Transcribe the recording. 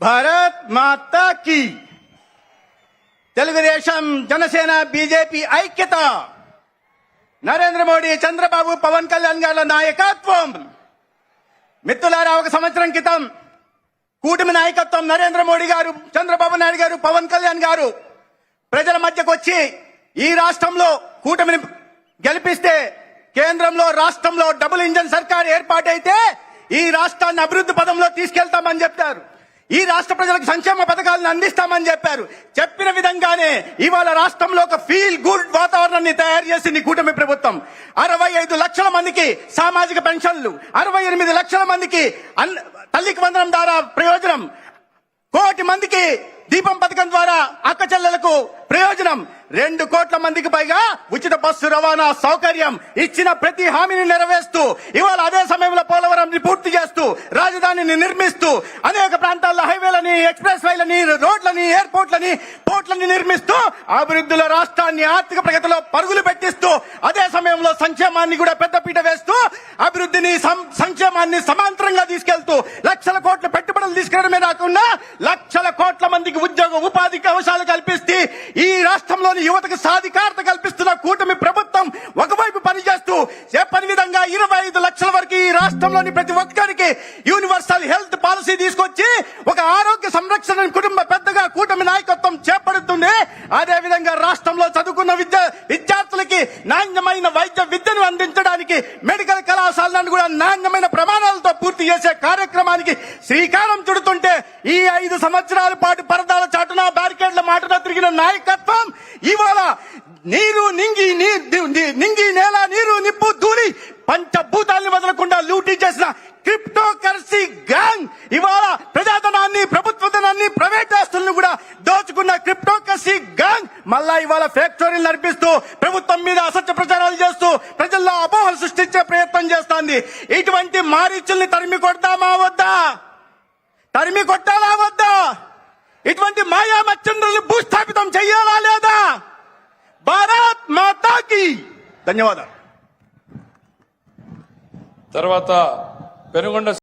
భారత్ మాతా కీ. తెలుగుదేశం జనసేన బీజేపీ ఐక్యత. నరేంద్ర మోడీ చంద్రబాబు పవన్ కళ్యాణ్ గారి నాయకత్వం. మిత్రులారా ఒక సంవత్సరం క్రితం కూటమి నాయకత్వం నరేంద్ర మోడీ గారు చంద్రబాబు నాయుడు గారు పవన్ కళ్యాణ్ గారు ప్రజల మధ్యకు వచ్చి ఈ రాష్ట్రంలో కూటమిని గెలిపిస్తే కేంద్రంలో రాష్ట్రంలో డబుల్ ఇంజన్ సర్కార్ ఏర్పాటైతే ఈ రాష్ట్రాన్ని అభివృద్ధి పదంలో తీసుకెళ్తామని చెప్పారు. ఈ రాష్ట్ర ప్రజలకు సంక్షేమ పథకాలను అందిస్తామని చెప్పారు. చెప్పిన విధంగానే ఇవాళ రాష్ట్రంలో ఒక ఫీల్ గుడ్ వాతావరణాన్ని తయారు చేసింది కూటమి ప్రభుత్వం. అరవై ఐదు లక్షల మందికి సామాజిక పెన్షన్లు అరవై ఎనిమిది లక్షల మందికి అన్- తల్లికి వందనం ద్వారా ప్రయోజనం కోటి మందికి దీపం పథకం ద్వారా అక్క చెల్లెలకు ప్రయోజనం. రెండు కోట్ల మందికి పైగా ఉచిత బస్సు రవాణా సౌకర్యం ఇచ్చిన ప్రతి హామీని నెరవేరుస్తూ ఇవాళ అదే సమయంలో పోలవరం పూర్తి చేస్తూ రాజధానిని నిర్మిస్తూ అనేక ప్రాంతాల్లో హైవేలని ఎక్స్ప్రెస్ వేలని రోడ్లని ఎయిర్పోర్ట్లని పోర్ట్లని నిర్మిస్తూ అభివృద్ధిలో రాష్ట్రాన్ని ఆర్థిక ప్రగతిలో పరుగులు పెట్టిస్తూ అదే సమయంలో సంక్షేమాన్ని కూడా పెద్దపీట వేస్తూ అభివృద్ధిని సంక్షేమాన్ని సమాంతరంగా తీసుకెళ్తూ లక్షల కోట్ల లక్షల కోట్ల మందికి ఉద్యోగ ఉపాధి అవకాశాలు కల్పిస్తే ఈ రాష్ట్రంలోని యువతకు సాధికారత కల్పిస్తున్న కూటమి ప్రభుత్వం ఒకవైపు పనిచేస్తూ చెప్పని విధంగా ఇరవై ఐదు లక్షల వరకు ఈ రాష్ట్రంలోని ప్రతి ఒక్కరికి యూనివర్సల్ హెల్త్ పాలసీ తీసుకొచ్చి ఒక ఆరోగ్య సంరక్షణ కుటుంబ పెద్దగా కూటమి నాయకత్వం చేపడుతుంది. అదే విధంగా రాష్ట్రంలో చదువుకున్న విద్య విద్యార్థులకి నాణ్యమైన వైద్య విద్యను అందించడానికి మెడికల్ కళాశాలను కూడా నాణ్యమైన ప్రమాణాలతో పూర్తి చేసే కార్యక్రమానికి శ్రీకారం ఈ ఐదు సంవత్సరాల పాటు పరదాల చాటున బ్యారికేడ్ల మాటన తిరిగిన నాయకత్వం ఇవాళ నీరు నింగి నింగి నేల నీరు నిప్పు ధూళి పంచభూతాల్ని వదలకుండా లూటీ చేసిన క్రిప్టో కరెన్సీ గ్యాంగ్ ఇవాళ ప్రజాధనాన్ని ప్రభుత్వ ధనాన్ని ప్రైవేట్ ఆస్తులను కూడా దోచుకున్న క్రిప్టో కరెన్సీ గ్యాంగ్ మళ్ళా ఇవాళ ఫ్యాక్టరీలు నడిపిస్తూ ప్రభుత్వం మీద అసత్య ప్రచారాలు చేస్తూ ప్రజల్లో అపోహలు సృష్టించే ప్రయత్నం చేస్తోంది. ఇటువంటి మారీచుల్ని తరిమి కొడతామా వద్దా? తరిమి కొట్ట మచ్చంద్రుల్ని భూస్థాపితం చెయ్యాలా లేదా? భారత్ మాతాకి. ధన్యవాదాలు. తర్వాత పెనుగొండ